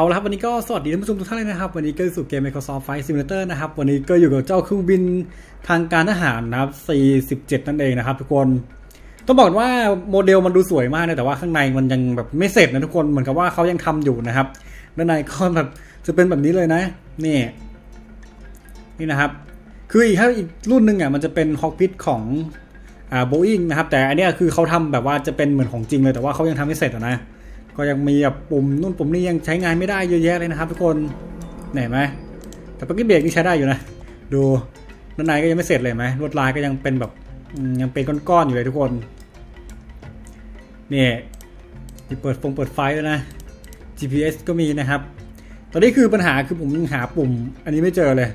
เอาละครับ วันนี้ก็สวัสดีท่านผู้ชมทุกท่านเลยนะครับ วันนี้ก็สู่เกม Microsoft Flight Simulator นะครับ วันนี้ก็อยู่กับเจ้าเครื่องบินทางการทหารนะครับ 47 นั่นเองนะครับทุกคน ต้องบอกว่าโมเดลมันดูสวยมากนะแต่ว่าข้างในมันยังแบบไม่เสร็จนะทุกคนเหมือนกับว่าเขายังทำอยู่นะครับด้านในก็แบบจะเป็นแบบนี้เลยนะนี่นี่นะครับ คืออีกถ้าอีกรุ่นหนึ่งอะมันจะเป็นคอกพิทของอ่าโบอิงนะครับแต่อันนี้คือเขาทำแบบว่าจะเป็นเหมือนของจริงเลยแต่ว่าเขายังทำไม่เสร็จนะ ก็ยังมีแบบปุ่มนู่นปุ่มนี่ยังใช้งานไม่ได้เยอะแยะเลยนะครับ ทุกคนเห็นไหมแต่ปกกี้เบรกนี่ใช้ได้อยู่นะ ดูด้านในก็ยังไม่เสร็จเลยไหมลวดลายก็ยังเป็นแบบยังเป็นก้อนๆอยู่เลยทุกคนนี่มีเปิดฟงเปิดไฟด้วยนะ GPS ก็มีนะครับ ตอนนี้คือปัญหาคือผมยังหาปุ่ม อันนี้ไม่เจอเลย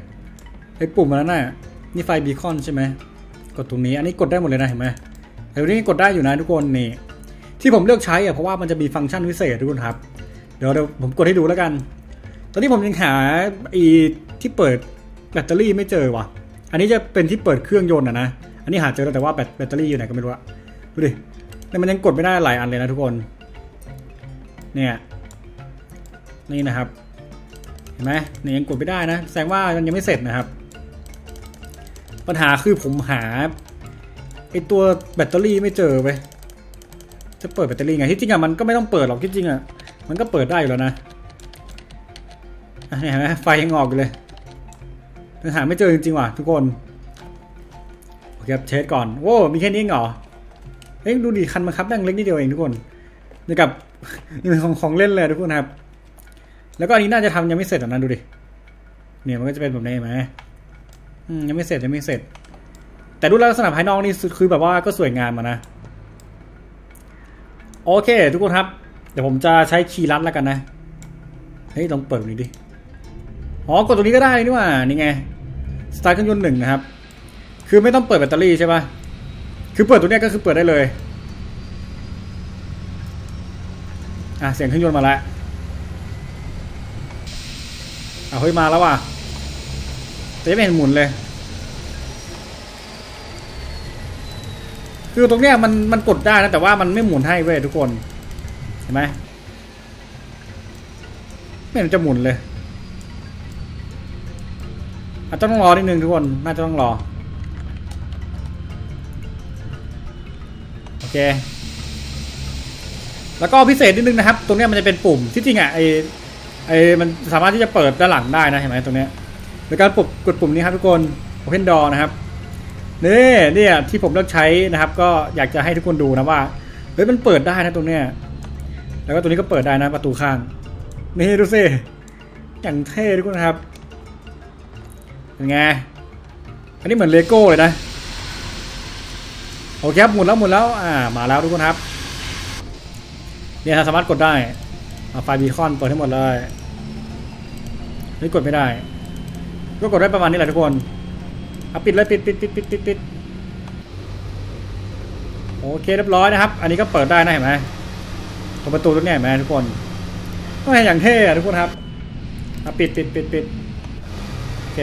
ไอ้ปุ่มอันนั้นน่ะนี่ไฟบีคอนใช่ไหมกดตรงนี้ อันนี้กดได้หมดเลยนะเห็นไหมแต่ตรงนี้กดได้อยู่นะทุกคนนี่ ที่ผมเลือกใช้อะเพราะว่ามันจะมีฟังก์ชันพิเศษทุกคนครับเดี๋ยวเดี๋ยวผมกดให้ดูแล้วกัน ตอนนี้ผมยังหาอีที่เปิดแบตเตอรี่ไม่เจอว่ะ อันนี้จะเป็นที่เปิดเครื่องยนต์อะนะ อันนี้หาเจอแล้วแต่ว่าแบตแบตเตอรี่อยู่ไหนก็ไม่รู้อะดูดิแต่มันยังกดไม่ได้หลายอันเลยนะทุกคน เนี่ย นี่นะครับ เห็นไหมเนี่ยยังกดไม่ได้นะ แสดงว่ามันยังไม่เสร็จนะครับ ปัญหาคือผมหาไอตัวแบตเตอรี่ไม่เจอไป จะเปิดแบตเตอรี่ไงที่จริงอะมันก็ไม่ต้องเปิดหรอกที่จริงอะมันก็เปิดได้อยู่แล้วนะเห็นไหมไฟยังออกอยู่เลยยังหาไม่เจอจริงๆว่ะทุกคนโอเคครับเช็คก่อนโว้มีแค่นี้เองเหรอเฮ้ยดูดิคันบังคับแม่งเล็กนิดเดียวเองทุกคนนี่กับนี่เป็นของของเล่นเลยทุกคนครับ แล้วก็อันนี้น่าจะทำยังไม่เสร็จอะนะดูดิเนี่ยมันก็จะเป็นแบบนี้ไหมอืมยังไม่เสร็จยังไม่เสร็จ แต่ดูลักษณะภายนอกนี่คือแบบว่าก็สวยงามมานะ โอเค ทุกคนครับ เดี๋ยวผมจะใช้คีย์ลัดแล้วกันนะ เฮ้ยลองเปิดนี้ดิ อ๋อกดตรงนี้ก็ได้นี่ว่า นี่ไง สตาร์ทเครื่องยนต์หนึ่งนะครับ คือไม่ต้องเปิดแบตเตอรี่ใช่ปะคือเปิดตัวเนี้ยก็คือเปิดได้เลย อะเสียงเครื่องยนต์มาแล้วอะเฮ้ยมาแล้วว่ะแต่ยังไม่เห็นหมุนเลย คือตรงเนี้ยมันมันกดได้นะแต่ว่ามันไม่หมุนให้เว้ยทุกคนเห็นไหมไม่เห็นจะหมุนเลยอาจจะต้องรอนิดนึงทุกคนน่าจะต้องรอโอเคแล้วก็พิเศษนิดนึงนะครับ ตรงเนี้ยมันจะเป็นปุ่มที่จริงอะไอไอมันสามารถที่จะเปิดด้านหลังได้นะเห็นไหมตรงเนี้ยโดยการปดกดปุ่มนี้ครับทุกคน Open Door นะครับ นี่เนี่ยที่ผมเลือกใช้นะครับ ก็อยากจะให้ทุกคนดูนะว่าเฮ้ยมันเปิดได้นะตรงเนี้ยแล้วก็ตัวนี้ก็เปิดได้นะประตูข้างนี่ดูสิอย่างเท่ทุกคนครับเป็นไงอันนี้เหมือนเลโก้เลยนะโอเคครับหมุนแล้วหมุนแล้วอ่ามาแล้วทุกคนครับเนี่ยสามารถกดได้เอาไฟบีคอนเปิดให้หมดเลยนี่กดไม่ได้ ก็กดได้ประมาณนี้แหละทุกคน เอาปิดเลยปิดปิดปิดปิดปิดปิดโอเคเรียบร้อยนะครับ อันนี้ก็เปิดได้นะเห็นไหมประตูตรงนี้เห็นไหมทุกคนก็เห็นอย่างเท่ทุกคนครับเอาปิดปิดปิดปิดโอเค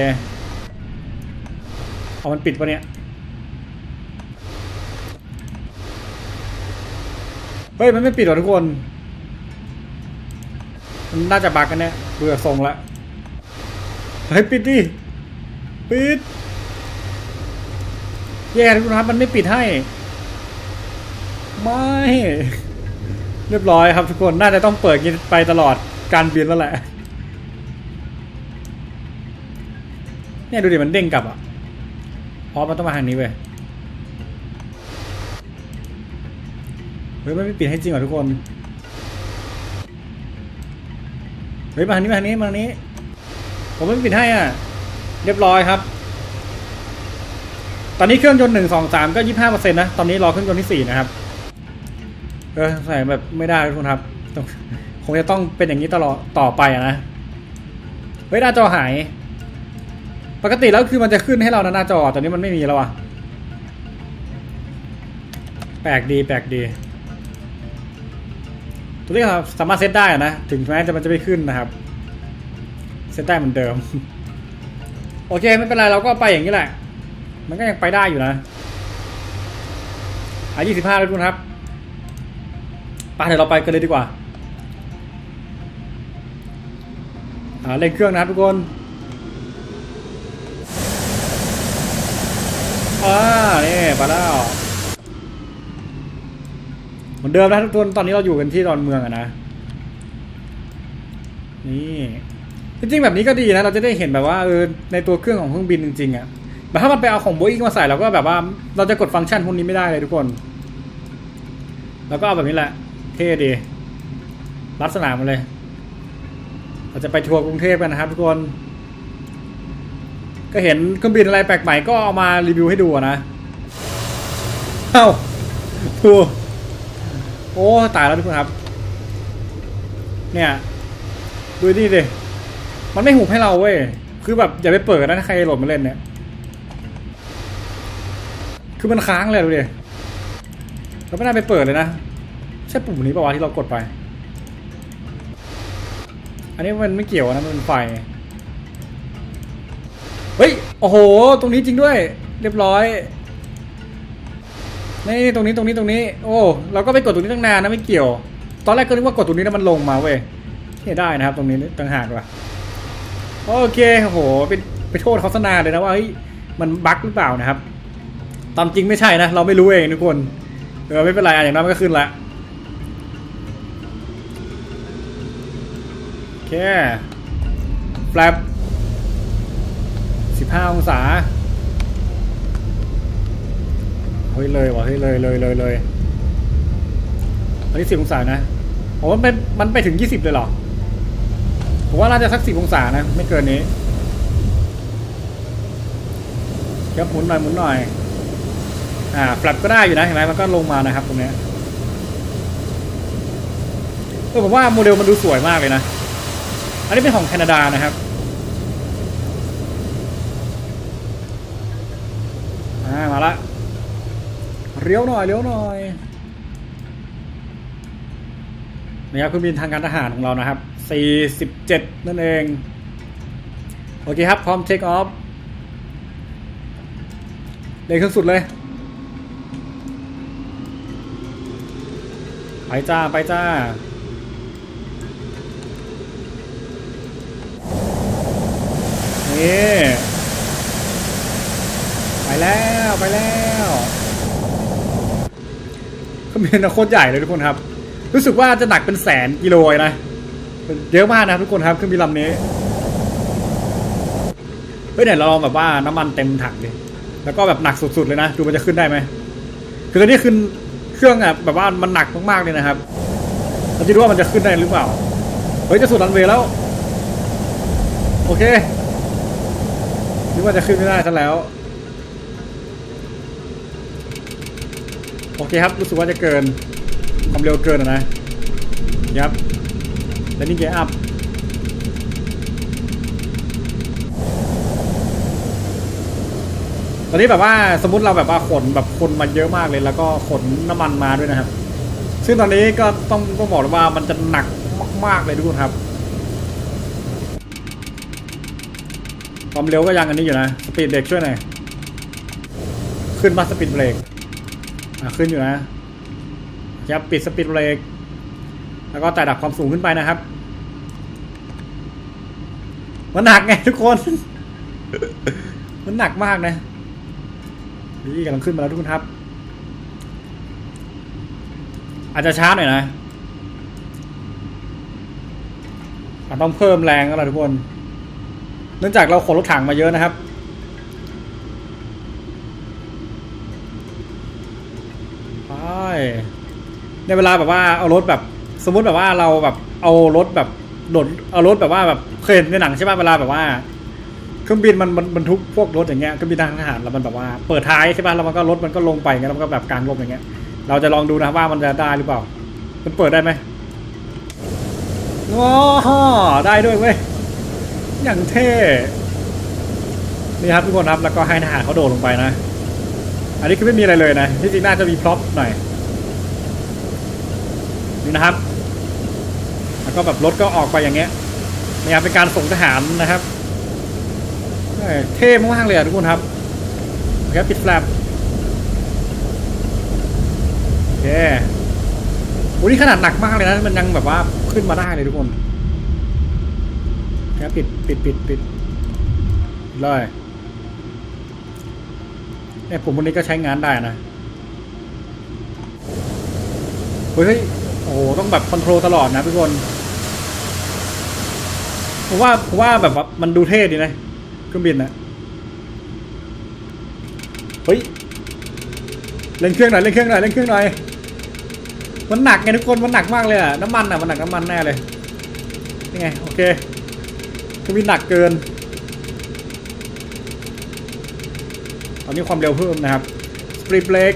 เอามันปิดปะเนี่ยเฮ้ยมันไม่ปิดหรอทุกคนมันน่าจะบักกันเนี่ยเบื่อทรงละเฮ้ยปิดดิปิด แย่ทุกครับมันไม่ปิดให้ ไม่ เรียบร้อยครับทุกคนน่าจะต้องเปิดกินไปตลอดการบินแล้วแหละ เนี่ยดูดิมันเด้งกลับอะเพราะมันต้องมาทางนี้เว้ยเฮ้ยมันไม่ปิดให้จริงเหรอทุกคนเฮ้ยมาทางนี้มาทางนี้มาทางนี้ ผมไม่ปิดให้อะ เรียบร้อยครับ อนนี้เครื่องยนต์หนึ่งสองสามก็ยี่ห้าเปอร์เซ็นต์นะ ตอนนี้รอเครื่องยนต์ที่สี่นะครับเออใส่แบบไม่ได้ทุกคนครับ คงจะต้องเป็นอย่างนี้ตลอดต่อไปนะ เฮ้ยหน้าจอหาย ปกติแล้วคือมันจะขึ้นให้เรานะหน้าจอ ตอนนี้มันไม่มีแล้วอะแปลกดีแปลกดี ตัวนี้ครับสามารถเซตได้นะ ถึงแม้จะมันจะไม่ขึ้นนะครับ เซตได้เหมือนเดิม โอเคไม่เป็นไรเราก็ไปอย่างนี้แหละ มันก็ยังไปได้อยู่นะอะยี่สิบห้าแล้วคุณครับไปเดี๋ยวเราไปกันเลยดีกว่าาเร่งเครื่องนะครับทุกคนอ่านี่ไปแล้วเหมือนเดิมนะทุกคนตอนนี้เราอยู่กันที่ดอนเมืองอะนะ นี่จริงๆแบบนี้ก็ดีนะ เราจะได้เห็นแบบว่าเออในตัวเครื่องของเครื่องบินจริงๆอะ แต่ถ้ามันไปเอาของโบอิงมาใส่เราก็แบบว่า เราจะกดฟังก์ชันพวกนี้ไม่ได้เลยทุกคน แล้วก็เอาแบบนี้แหละ เท่ดีรับสนามมาเลย เราจะไปทัวร์กรุงเทพกันนะครับทุกคน ก็เห็นเครื่องบินอะไรแปลกใหม่ก็เอามารีวิวให้ดูนะ เอ้าทูโอ้ตายแล้วทุกคนครับ เนี่ย ดูนี่ดิ มันไม่หุบให้เราเว้ย คือแบบอย่าไปเปิดนะใครโหลดมาเล่นเนี่ย คือมันค้างเลยดูดิเราไม่น่าไปเปิดเลยนะ ใช่ปุ่มนี้ป่าวะที่เรากดไป อันนี้มันไม่เกี่ยวนะมันเป็นไฟ เฮ้ย โอ้โห ตรงนี้จริงด้วย เรียบร้อย นี่ตรงนี้ตรงนี้ตรงนี้ โอ้ เราก็ไปกดตรงนี้ตั้งนานนะไม่เกี่ยว ตอนแรกก็นึกว่ากดตรงนี้แล้วมันลงมาเว้ยนี่ได้นะครับ ตรงนี้ต่างหากว่ะโอเคโอ้โหไปไปโทษโฆษณาเลยนะว่าเฮ้ยมันบั๊กหรือเปล่านะครับ ตามจริงไม่ใช่นะ เราไม่รู้เองทุกคน เออไม่เป็นไรอย่างนั้นมันก็ขึ้นละโอเคแฟลปสิบห้าองศา เฮ้ยเลยวะเฮ้ยเลยเลยเลยเลยอันนี้สิบองศานะโอ้มันเป็นมันไปถึงยี่สิบเลยเหรอ ผมว่าน่าจะสักสิบองศานะ ไม่เกินนี้ครับหมุนหน่อยหมุนหน่อย อ่าปรับก็ได้อยู่นะเห็นไหมมันก็ลงมานะครับตรงนี้เออผมว่าโมเดลมันดูสวยมากเลยนะ อันนี้เป็นของแคนาดานะครับอ่ามาละเลี้ยวหน่อยเลี้ยวหน่อยนี่ครับเครื่องบินทางการทหารของเรานะครับ 47 นั่นเอง โอเคครับ พร้อมเทคออฟเร่งขึ้นสุดเลย ไปจ้า ไปจ้า นี่ ไปแล้วไปแล้วเครื่องบินะโคตรใหญ่เลยทุกคนครับ รู้สึกว่าจะหนักเป็นแสนกิโลเลยนะ เยอะมากนะทุกคนครับเครื่องบินลำนี้ เฮ้ยเนี่ยเราลองแบบว่าน้ำมันเต็มถังดิแล้วก็แบบหนักสุดๆเลยนะ ดูมันจะขึ้นได้ไหมคือตอนนี้ขึ้น รื่องอะแบบว่ามันหนักมากๆเลยนะครับเราจะดูว่ามันจะขึ้นได้หรือเปล่า เฮ้ยจะสุดรันเวย์แล้ว โอเคนึกว่าจะขึ้นไม่ได้ซะแล้ว โอเคครับ รู้สึกว่าจะเกิน ความเร็วเกินอะนะครับแล้วนี่เกียร์อัพ ตอนนี้แบบว่าสมมติเราแบบว่าขนแบบคนมาเยอะมากเลย แล้วก็ขนน้ำมันมาด้วยนะครับ ซึ่งตอนนี้ก็ต้องต้องบอกเลยว่ามันจะหนักมากๆเลยทุกคนครับความเร็วก็ยังอันนี้อยู่นะสปีดเบรกช่วยหน่อยขึ้นมาสปีดเบรกอะขึ้นอยู่นะยับปิดสปีดเบรกแล้วก็แต่ดับความสูงขึ้นไปนะครับ มันหนักไงทุกคน มันหนักมากนะ นี่กำลังขึ้นมาแล้วทุกคนครับ อาจจะช้าหน่อยนะอาจต้องเพิ่มแรงแล้วล่ะทุกคน เนื่องจากเราขนรถถังมาเยอะนะครับ ไปในเวลาแบบว่าเอารถแบบ สมมติแบบว่าเราแบบเอารถแบบโดดเอารถแบบว่าแบบเคยเห็นในหนังใช่ป่ะเวลาแบบว่า เครื่องบินมันมันบรรทุกพวกรถอย่างเงี้ยเครื่องบินทางทหารแล้วมันแบบว่าเปิดท้ายใช่ป่ะแล้วมันก็รถมันก็ลงไปงเงี้ยแล้วมันก็แบบกลางลมอย่างเงี้ย เราจะลองดูนะว่ามันจะได้หรือเปล่า มันเปิดได้ไหมว้าได้ด้วยเว้ยอย่างเท่นี่ครับทุกคนครับแล้วก็ให้ทหารเขาโดดลงไปนะ อันนี้คือไม่มีอะไรเลยนะ ที่จริงน่าจะมีพร็อพหน่อยนี่นะครับ แล้วก็แบบรถก็ออกไปอย่างเงี้ยนี่ครับเป็นการส่งทหารนะครับ เท่มากเลยอะทุกคนครับโอเคปิดแฟลปโอเคโอ้นี่ขนาดหนักมากเลยนะ มันยังแบบว่าขึ้นมาได้เลยทุกคนโอเคแล้วปิดปิดปิดปิดเลยเนี่ยผมวันนี้ก็ใช้งานได้นะเฮ้ยโอ้โหต้องแบบคอนโทรลตลอดนะทุกคนผมว่าผมว่าแบบว่ามันดูเท่ดีนะ เครื่องบินนะเฮ้ยเล่นเครื่องหน่อยเล่นเครื่องหน่อยเล่นเครื่องหน่อยมันหนักไงทุกคนมันหนักมากเลยอะน้ำมันอะมันหนักน้ำมันแน่เลยนี่ไงโอเคเครื่องบินหนักเกินตอนนี้ความเร็วเพิ่มนะครับสปริตเบรก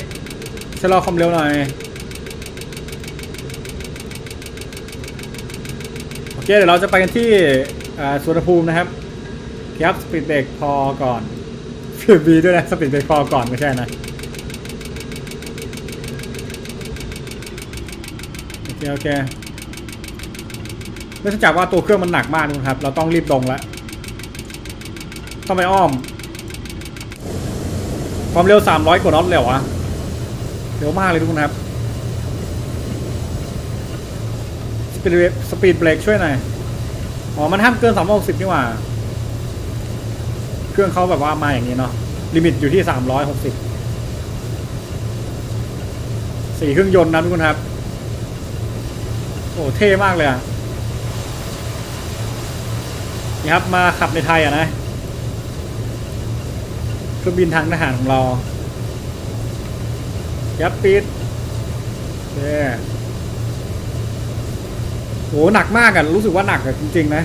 ชะลอความเร็วหน่อยโอเคเดี๋ยวเราจะไปกันที่สุวรรณภูมินะครับ ครับสปีดเบรกพอก่อนฟิลบีด้วยนะสปีดเบรกพอก่อนไม่ใช่นะโอเคโอเคเนื่องจากว่าตัวเครื่องมันหนักมากนะครับ เราต้องรีบลงแล้วต้องไปอ้อม ความเร็ว 300 กว่าน็อตเลยเหรอวะเร็วมากเลยทุกคนครับสปีดเบรกสปีดเบรกช่วยหน่อย อ๋อ มันห้ามเกิน 360 นี่หว่า เครื่องเขาแบบว่ามาอย่างนี้เนาะลิมิตอยู่ที่360สี่เครื่องยนต์นะทุกคนครับ โอ้เท่มากเลยอะนี่ครับมาขับในไทยอะนะเครื่องบินทางทหารของเรา ยับปิดเย้โหหนักมากอะรู้สึกว่าหนักอะจริง ๆ นะ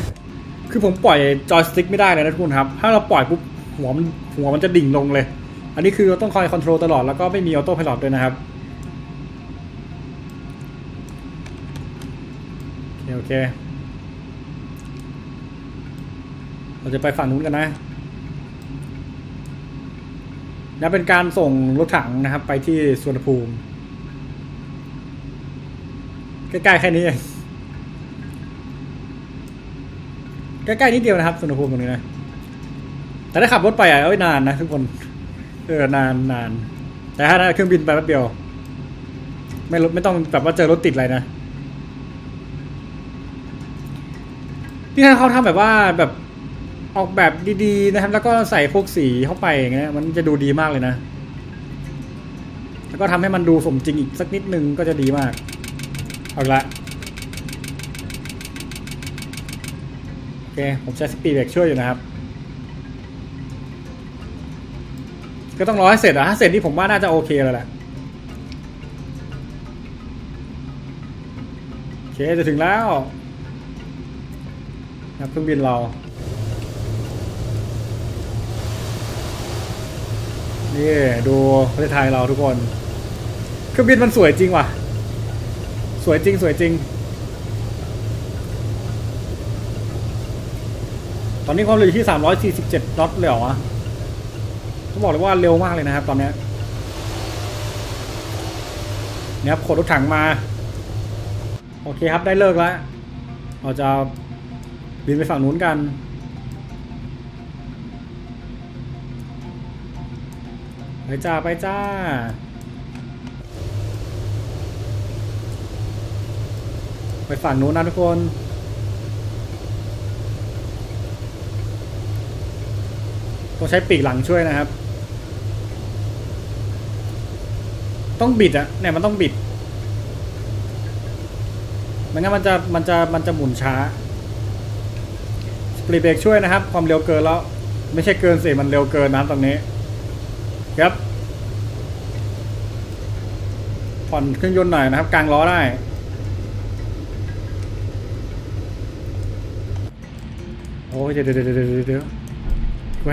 คือผมปล่อยจอยสติ๊กไม่ได้เลยนะทุกคนครับ ถ้าเราปล่อยปุ๊บหัวมันหัวมันจะดิ่งลงเลย อันนี้คือเราต้องคอยคอนโทรลตลอดแล้วก็ไม่มีออโต้พายロด้วยนะครับโอเคโอเค เราจะไปฝั่งนู้นกันนะนะเป็นการส่งรถถังนะครับ ไปที่สวนภูมิ ใกล้ๆแค่นี้เอง ใกล้ๆนิดเดียวนะครับสวนภูมิตรงนี้นะ แต่ถ้าขับรถไปอะเอ้ยนานนะทุกคนเออนานนานแต่ถ้าเครื่องบินไปแป๊บเดียว ไม่รถไม่ต้องแบบว่าเจอรถติดอะไรนะที่นั่นเขาทำแบบว่าแบบออกแบบดีๆนะครับ แล้วก็ใส่พวกสีเข้าไปอย่างเงี้ยมันจะดูดีมากเลยนะ แล้วก็ทำให้มันดูสมจริงอีกสักนิดนึงก็จะดีมาก เอาละโอเค ผมใช้สปีดเบรกช่วยอยู่นะครับ ก็ต้องรอให้เสร็จอะถ้าเสร็จนี่ผมว่าน่าจะโอเคแล้วแหละโอเคจะถึงแล้วครับเครื่องบินเรานี่ดูประเทศไทยเราทุกคน เครื่องบินมันสวยจริงว่ะ สวยจริงสวยจริง อนนี้ความเร็วอยู่ที่ 347น็อตเลยเหรอวะต้องบอกเลยว่าเร็วมากเลยนะครับ ตอนนี้เนี่ยครับขนรถถังมา โอเคครับได้เลิกแล้วเราจะบินไปฝั่งนู้นกัน ไปจ้าไปจ้าไปฝั่งนู้นนะทุกคน ต้องใช้ปีกหลังช่วยนะครับ ต้องบิดอะเนี่ยมันต้องบิดไม่งั้นมันจะมันจะมันจะหมุนช้าสปรีเบรกช่วยนะครับ ความเร็วเกินแล้ว ไม่ใช่เกินสิมันเร็วเกินนะตอนนี้ ครับผ่อนเครื่องยนต์หน่อยนะครับกลางล้อได้โอ้ยเดี๋ยวเดี๋ยวเดี๋ยวเดี๋ยวเดี๋ยว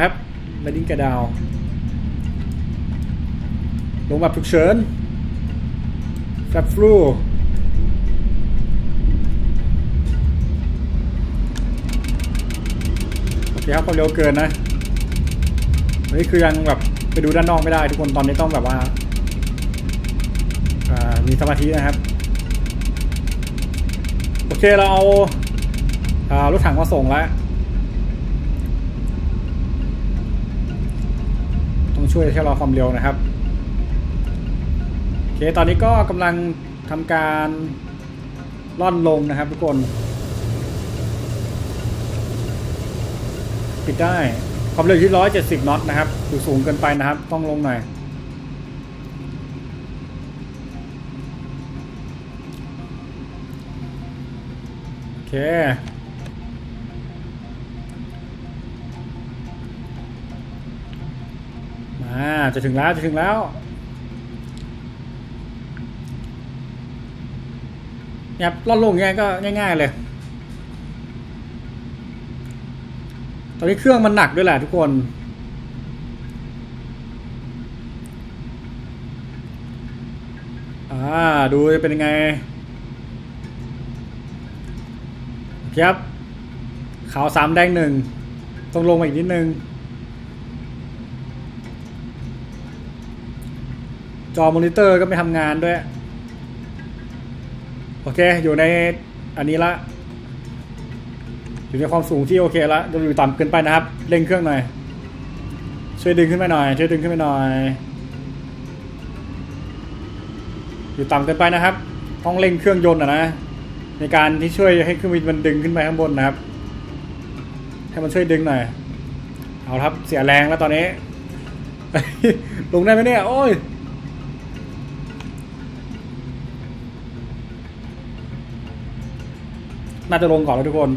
ครับ แลดิ้งกระดาว ลงแบบฉุกเฉินแฟบฟลูโอเคครับความเร็วเกินนะนนี้คือยังแบบไปดูด้านนอกไม่ได้ทุกคนตอนนี้ต้องแบบว่าามีสมาธินะครับ โอเคเราเอารถถังมาส่งแล้ว ช่วยชะลอความเร็วนะครับโอเคตอนนี้ก็กำลังทำการล่อนลงนะครับทุกคน ปิดได้ความเร็วที่ร้อยเจ็ดสิบน็อตนะครับอยู่สูงเกินไปนะครับ ต้องลงหน่อยโอเค มาจะถึงแล้วจะถึงแล้วเนี่ยลอดลงอย่างเงี้ยก็ง่าย ๆ เลย ตอนนี้เครื่องมันหนักด้วยแหละทุกคนอ่าดูจะเป็นยังไงครับขาวสามแดงหนึ่งต้องลงมาอีกนิดนึง จอมอนิเตอร์ก็ไม่ทำงานด้วย โอเค อยู่ในอันนี้ละ อยู่ในความสูงที่โอเคละจะอยู่ต่ำเกินไปนะครับ เร่งเครื่องหน่อย ช่วยดึงขึ้นไปหน่อย ช่วยดึงขึ้นไปหน่อย อยู่ต่ำเกินไปนะครับ ต้องเร่งเครื่องยนต์อะนะ ในการที่ช่วยให้เครื่องบินมันดึงขึ้นไปข้างบนนะครับ ให้มันช่วยดึงหน่อย เอาครับ เสียแรงแล้วตอนนี้ ลงได้ไหมเนี่ย โอ้ย น่าจะลงก่อนแล้วทุกคน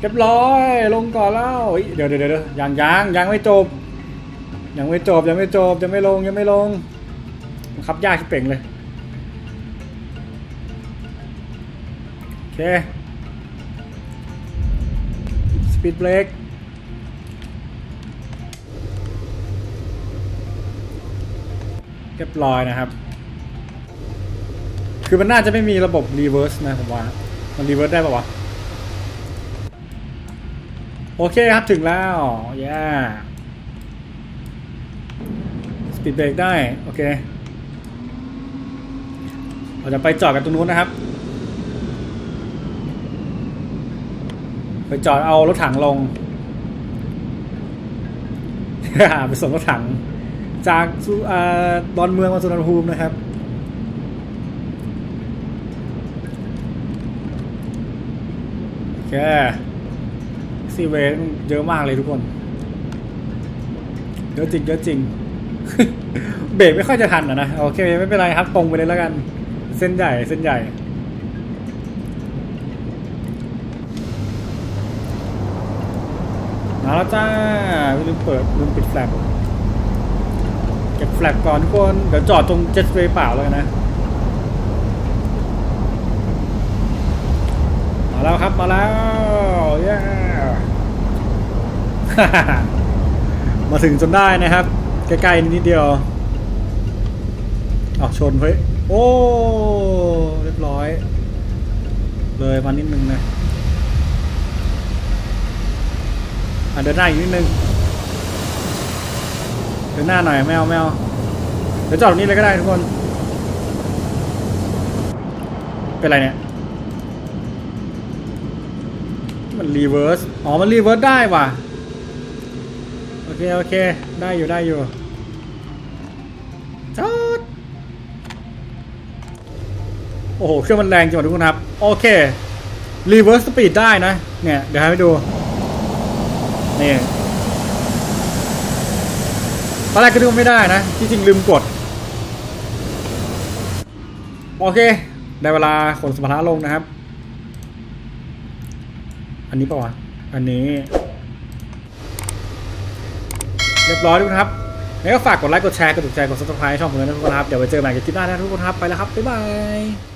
เรียบร้อยลงก่อนแล้วเดี๋ยวเดี๋ยวเดี๋ยวยังยังยังไม่จบ ยังไม่จบยังไม่จบยังไม่ลงยังไม่ลงบังคับยากที่เป่งเลยโอเคสปีดเบรกเรียบร้อยนะครับ คือมันน่าจะไม่มีระบบรีเวิร์สนะผมว่ามันรีเวิร์สได้ปะวะโอเคครับถึงแล้วย่าสปีดเบรกได้ โอเคเราจะไปจอดกันตรงนู้นนะครับ ไปจอดเอารถถังลง ไปส่งรถถัง จากอดอนเมืองมาสุวรรภูมินะครับ โอเคซีเวย์เยอะมากเลยทุกคน เยอะจริงเยอะจริง เบรกไม่ค่อยจะทันอะนะ โอเค ไม่เป็นไรครับตรงไปเลยแล้วกัน เส้นใหญ่เส้นใหญ่ มาแล้วจ้าลืมเปิดลืมปิดแฟลชเก็บแฟลชก่อนทุกคน เดี๋ยวจอดตรงเจ็ตเปรย์เปล่าเลยนะ มา แล้วครับมาแล้วเย้มาถึงจนได้นะครับ ใกล้ๆนิดเดียวออกชนเฮ้ยโอ้เรียบร้อย เลยมานิดนึงนะอะเดินหน้าอีกนิดนึงเดินหน้าหน่อยไม่เอาไม่เอาเดี๋ยวจอดตรงนี้เลยก็ได้ทุกคน เป็นไรเนี่ย มันรีเวิร์ส อ๋อ มันรีเวิร์สได้ว่ะ โอเค โอเค ได้อยู่ ได้อยู่จอดโอ้โห เครื่องมันแรงจังหวะทุกคนครับ โอเค รีเวิร์สสปีดได้นะ เนี่ย เดี๋ยวให้ดู นี่ตอนแรกก็ดูไม่ได้นะ ที่จริงลืมกด โอเค ได้เวลาขนสมภาระลงนะครับ อันนี้ปะวะ อันนี้ เรียบร้อยทุกคนครับแล้วก็ฝากกดไลค์ กดแชร์ กดถูกใจ กดซับสไครต์ช่องผมด้วยนะทุกคนครับ เดี๋ยวไปเจอกันใหม่คลิปหน้านะทุกคนครับ ไปแล้วครับ บ๊ายบาย